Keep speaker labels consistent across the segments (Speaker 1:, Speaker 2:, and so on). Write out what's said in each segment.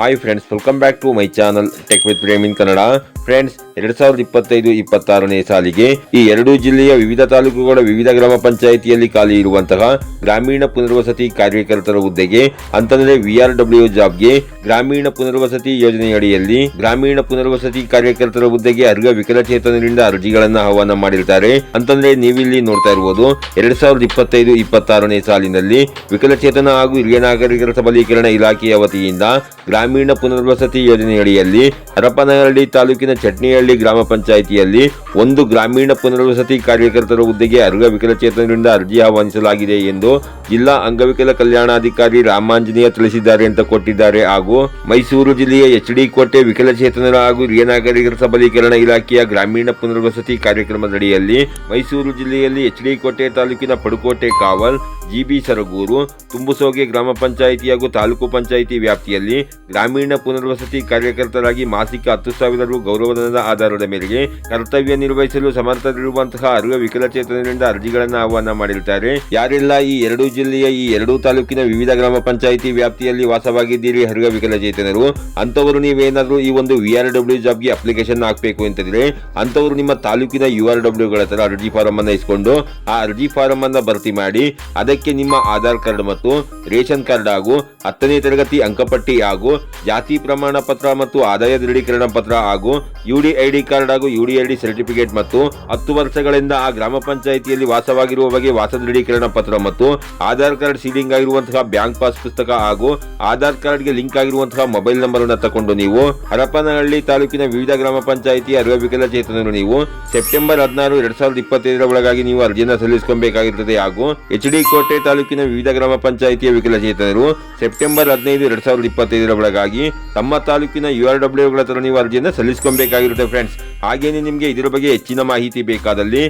Speaker 1: Hi friends, welcome back to my channel Tech with Prem in Kannada. Friends ಎರಡ್ ಸಾವಿರದ ಇಪ್ಪತ್ತೈದು ಇಪ್ಪತ್ತಾರನೇ ಸಾಲಿಗೆ ಈ ಎರಡು ಜಿಲ್ಲೆಯ ವಿವಿಧ ತಾಲೂಕುಗಳ ವಿವಿಧ ಗ್ರಾಮ ಪಂಚಾಯಿತಿಯಲ್ಲಿ ಖಾಲಿ ಇರುವಂತಹ ಗ್ರಾಮೀಣ ಪುನರ್ವಸತಿ ಕಾರ್ಯಕರ್ತರ ಹುದ್ದೆಗೆ ಅಂತಂದ್ರೆ ವಿಆರ್ಡಬ್ಲ್ಯೂ ಜಾಬ್ಗೆ ಗ್ರಾಮೀಣ ಪುನರ್ವಸತಿ ಯೋಜನೆಯಡಿಯಲ್ಲಿ ಗ್ರಾಮೀಣ ಪುನರ್ವಸತಿ ಕಾರ್ಯಕರ್ತರ ಹುದ್ದೆಗೆ ಅರ್ಹ ವಿಕಲಚೇತನರಿಂದ ಅರ್ಜಿಗಳನ್ನು ಆಹ್ವಾನ ಮಾಡಿರ್ತಾರೆ ಅಂತಂದ್ರೆ ನೀವಿಲ್ಲಿ ನೋಡ್ತಾ ಇರಬಹುದು ಎರಡ್ ಸಾವಿರದ ಇಪ್ಪತ್ತೈದು ಇಪ್ಪತ್ತಾರನೇ ಸಾಲಿನಲ್ಲಿ ವಿಕಲಚೇತನ ಹಾಗೂ ಹಿರಿಯ ನಾಗರಿಕರ ಸಬಲೀಕರಣ ಇಲಾಖೆಯ ವತಿಯಿಂದ ಗ್ರಾಮೀಣ ಪುನರ್ವಸತಿ ಯೋಜನೆಯಡಿಯಲ್ಲಿ ಹರಪನಹಳ್ಳಿ ತಾಲೂಕಿನ ಚಟ್ನಿಹಳ್ಳಿ ಗ್ರಾಮ ಪಂಚಾಯಿತಿಯಲ್ಲಿ ಒಂದು ಗ್ರಾಮೀಣ ಪುನರ್ವಸತಿ ಕಾರ್ಯಕರ್ತರ ಹುದ್ದೆಗೆ ಅರ್ಹ ವಿಕಲಚೇತನರಿಂದ ಅರ್ಜಿ ಆಹ್ವಾನಿಸಲಾಗಿದೆ ಎಂದು ಜಿಲ್ಲಾ ಅಂಗವಿಕಲ ಕಲ್ಯಾಣಾಧಿಕಾರಿ ರಾಮಾಂಜನೇಯ ತಿಳಿಸಿದ್ದಾರೆ ಅಂತ ಕೊಟ್ಟಿದ್ದಾರೆ ಹಾಗೂ ಮೈಸೂರು ಜಿಲ್ಲೆಯ ಎಚ್ ಡಿ ಕೋಟೆ ವಿಕಲಚೇತನರ ಹಾಗೂ ಹಿರಿಯ ನಾಗರಿಕರ ಸಬಲೀಕರಣ ಇಲಾಖೆಯ ಗ್ರಾಮೀಣ ಪುನರ್ವಸತಿ ಕಾರ್ಯಕ್ರಮದಡಿಯಲ್ಲಿ ಮೈಸೂರು ಜಿಲ್ಲೆಯಲ್ಲಿ ಎಚ್ ಡಿ ಕೋಟೆ ತಾಲೂಕಿನ ಪಡುಕೋಟೆ ಕಾವಲ್ ಜಿಬಿ ಸರಗೂರು ತುಂಬುಸೋಗೆ ಗ್ರಾಮ ಪಂಚಾಯಿತಿ ಹಾಗೂ ತಾಲೂಕು ಪಂಚಾಯಿತಿ ವ್ಯಾಪ್ತಿಯಲ್ಲಿ ಗ್ರಾಮೀಣ ಪುನರ್ವಸತಿ ಕಾರ್ಯಕರ್ತರಾಗಿ ಮಾಸಿಕ ಹತ್ತು ಸಾವಿರ ರು ಗೌರವಧನದ ಆಧಾರದ ಮೇರೆಗೆ ಕರ್ತವ್ಯ ನಿರ್ವಹಿಸಲು ಸಮರ್ಥರಿರುವಂತಹ ಅರ್ಹ ವಿಕಲಚೇತನರಿಂದ ಅರ್ಜಿಗಳನ್ನು ಆಹ್ವಾನ ಮಾಡಿರುತ್ತಾರೆ ಯಾರೆಲ್ಲ ಈ ಎರಡೂ ಜಿಲ್ಲೆಯ ಈ ಎರಡೂ ತಾಲೂಕಿನ ವಿವಿಧ ಗ್ರಾಮ ಪಂಚಾಯಿತಿ ವ್ಯಾಪ್ತಿಯಲ್ಲಿ ವಾಸವಾಗಿದ್ದೀರಿ ಅರ್ಹ ವಿಕಲಚೇತನರು ಅಂತವರು ನೀವೇನಾದರೂ ಈ ಒಂದು ವಿ ಆರ್ ಡಬ್ಲ್ಯೂ ಜಾಬ್ಗೆ ಅಪ್ಲಿಕೇಶನ್ ಹಾಕಬೇಕು ಅಂತಿದ್ರೆ ಅಂತವರು ನಿಮ್ಮ ತಾಲೂಕಿನ ಯು ಆರ್ ಡಬ್ಲ್ಯೂಗಳ ತರ ಅರ್ಜಿ ಫಾರಂ ಅನ್ನು ಇಸ್ಕೊಂಡು ಆ ಅರ್ಜಿ ಫಾರಂ ಅನ್ನು ಭರ್ತಿ ಮಾಡಿ ಅದೇ ಅದಕ್ಕೆ ನಿಮ್ಮ ಆಧಾರ್ ಕಾರ್ಡ್ ಮತ್ತು ರೇಷನ್ ಕಾರ್ಡ್ ಹಾಗೂ ಹತ್ತನೇ ತರಗತಿ ಅಂಕಪಟ್ಟಿ ಹಾಗೂ ಜಾತಿ ಪ್ರಮಾಣ ಪತ್ರ ಮತ್ತು ಆದಾಯ ದೃಢೀಕರಣ ಪತ್ರ ಹಾಗೂ ಯುಡಿ ಐಡಿ ಕಾರ್ಡ್ ಹಾಗೂ ಯುಡಿ ಐಡಿ ಸರ್ಟಿಫಿಕೇಟ್ ಮತ್ತು ಹತ್ತು ವರ್ಷಗಳಿಂದ ಆ ಗ್ರಾಮ ಪಂಚಾಯಿತಿಯಲ್ಲಿ ವಾಸವಾಗಿರುವ ಬಗ್ಗೆ ವಾಸ ದೃಢೀಕರಣ ಪತ್ರ ಮತ್ತು ಆಧಾರ್ ಕಾರ್ಡ್ ಸೀಲಿಂಗ್ ಆಗಿರುವಂತಹ ಬ್ಯಾಂಕ್ ಪಾಸ್ ಪುಸ್ತಕ ಹಾಗೂ ಆಧಾರ್ ಕಾರ್ಡ್ಗೆ ಲಿಂಕ್ ಆಗಿರುವಂತಹ ಮೊಬೈಲ್ ನಂಬರ್ ಅನ್ನು ತಕೊಂಡು ನೀವು ಹರಪನಹಳ್ಳಿ ತಾಲೂಕಿನ ವಿವಿಧ ಗ್ರಾಮ ಪಂಚಾಯಿತಿ ಅರಿವಿಕಲ ಚೇತನರು ನೀವು ಸೆಪ್ಟೆಂಬರ್ ಹದಿನಾರು ಎರಡ್ ಸಾವಿರದ ಇಪ್ಪತ್ತೈದರ ಒಳಗಾಗಿ ನೀವು ಅರ್ಜಿಯನ್ನು ಸಲ್ಲಿಸಿಕೊಳ್ಬೇಕಾಗಿರುತ್ತದೆ ಹಾಗೂ ಎಚ್ ಡಿ ಕೋರ್ಟ್ ಹೊಸಕೋಟೆ ತಾಲೂಕಿನ ವಿವಿಧ ಗ್ರಾಮ ಪಂಚಾಯಿತಿಯ ವಿಕಲಚೇತನರು ಸೆಪ್ಟೆಂಬರ್ ಹದಿನೈದು ಎರಡ್ ಸಾವಿರದ ಇಪ್ಪತ್ತೈದರ ಒಳಗಾಗಿ ತಮ್ಮ ತಾಲೂಕಿನ ಯು ಆರ್ ಡಬ್ಲ್ಯೂಗಳ ತರಣಿ ಅರ್ಜಿಯನ್ನು ಸಲ್ಲಿಸಿಕೊಂಬೇಕಾಗಿರುತ್ತೆ ಫ್ರೆಂಡ್ಸ್ ಹಾಗೇನೆ ನಿಮಗೆ ಇದರ ಬಗ್ಗೆ ಹೆಚ್ಚಿನ ಮಾಹಿತಿ ಬೇಕಾದಲ್ಲಿ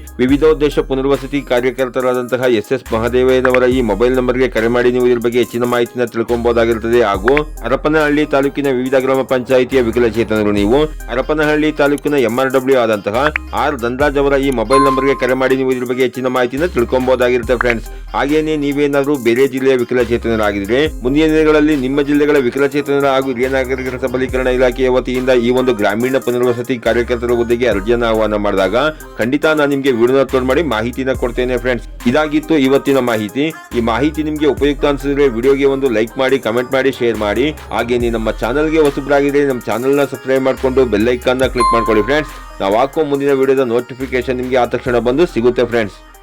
Speaker 1: ಉದ್ದೇಶ ಪುನರ್ವಸತಿ ಕಾರ್ಯಕರ್ತರಾದಂತಹ ಎಸ್ ಎಸ್ ಮಹದೇವಯ್ಯನವರ ಈ ಮೊಬೈಲ್ ನಂಬರ್ ಗೆ ಕರೆ ಮಾಡಿ ನೀವು ಇದರ ಬಗ್ಗೆ ಹೆಚ್ಚಿನ ಮಾಹಿತಿನ ತಿಳ್ಕೊಬಹುದಾಗಿರುತ್ತದೆ ಹಾಗೂ ಹರಪನಹಳ್ಳಿ ತಾಲೂಕಿನ ವಿವಿಧ ಗ್ರಾಮ ಪಂಚಾಯಿತಿಯ ವಿಕಲಚೇತನರು ನೀವು ಹರಪನಹಳ್ಳಿ ತಾಲೂಕಿನ ಎಂಆರ್ ಡಬ್ಲ್ಯೂ ಆದಂತಹ ಆರ್ ದಂದಾಜ್ ಅವರ ಈ ಮೊಬೈಲ್ ನಂಬರ್ ಗೆ ಕರೆ ಮಾಡಿ ನೀವು ಇದರ ಬಗ್ಗೆ ಹೆಚ್ಚಿನ ಮಾಹಿತಿನ ತಿಳ್ಕೊಬಹುದಾಗಿರುತ್ತೆ ಫ್ರೆಂಡ್ಸ್ ಹಾಗೇನೆ ನೀವೇನಾದರೂ ಬೇರೆ ಜಿಲ್ಲೆಯ ವಿಕಲಚೇತನರಾಗಿದ್ರೆ ಮುಂದಿನ ದಿನಗಳಲ್ಲಿ ನಿಮ್ಮ ಜಿಲ್ಲೆಗಳ ವಿಕಲಚೇತನರ ಹಾಗೂ ಹಿರಿಯ ನಾಗರಿಕರ ಸಬಲೀಕರಣ ಇಲಾಖೆಯ ವತಿಯಿಂದ ಈ ಒಂದು ಗ್ರಾಮೀಣ ಪುನರ್ವಸತಿ ಕಾರ್ಯಕರ್ತರು ಹುದ್ದೆಗೆ ಅರ್ಜಿಯನ್ನ ಆಹ್ವಾನ ಮಾಡಿದಾಗ ಖಂಡಿತ ನಾನು ನಿಮ್ಗೆ ವಿಡಿಯೋನ ಅಪ್ಲೋಡ್ ಮಾಡಿ ಮಾಹಿತಿನ ಕೊಡ್ತೇನೆ ಫ್ರೆಂಡ್ಸ್ ಇದಾಗಿತ್ತು ಇವತ್ತಿನ ಮಾಹಿತಿ ಈ ಮಾಹಿತಿ ನಿಮಗೆ ಉಪಯುಕ್ತ ಅನ್ಸಿದ್ರೆ ವಿಡಿಯೋಗೆ ಒಂದು ಲೈಕ್ ಮಾಡಿ ಕಮೆಂಟ್ ಮಾಡಿ ಶೇರ್ ಮಾಡಿ ಹಾಗೆ ನೀವು ನಮ್ಮ ಗೆ ಹೊಸಬ್ರಾಗಿದ್ರೆ ನಮ್ಮ ಚಾನಲ್ನ ಸಬ್ಸ್ಕ್ರೈಬ್ ಮಾಡಿಕೊಂಡು ಬೆಲ್ಲೈಕನ್ನ ಕ್ಲಿಕ್ ಮಾಡ್ಕೊಳ್ಳಿ ಫ್ರೆಂಡ್ಸ್ ನಾವು ಹಾಕೋ ಮುಂದಿನ ವಿಡಿಯೋದ ನೋಟಿಫಿಕೇಶನ್ ನಿಮಗೆ ಆ ತಕ್ಷಣ ಬಂದು ಸಿಗುತ್ತೆ ಫ್ರೆಂಡ್ಸ್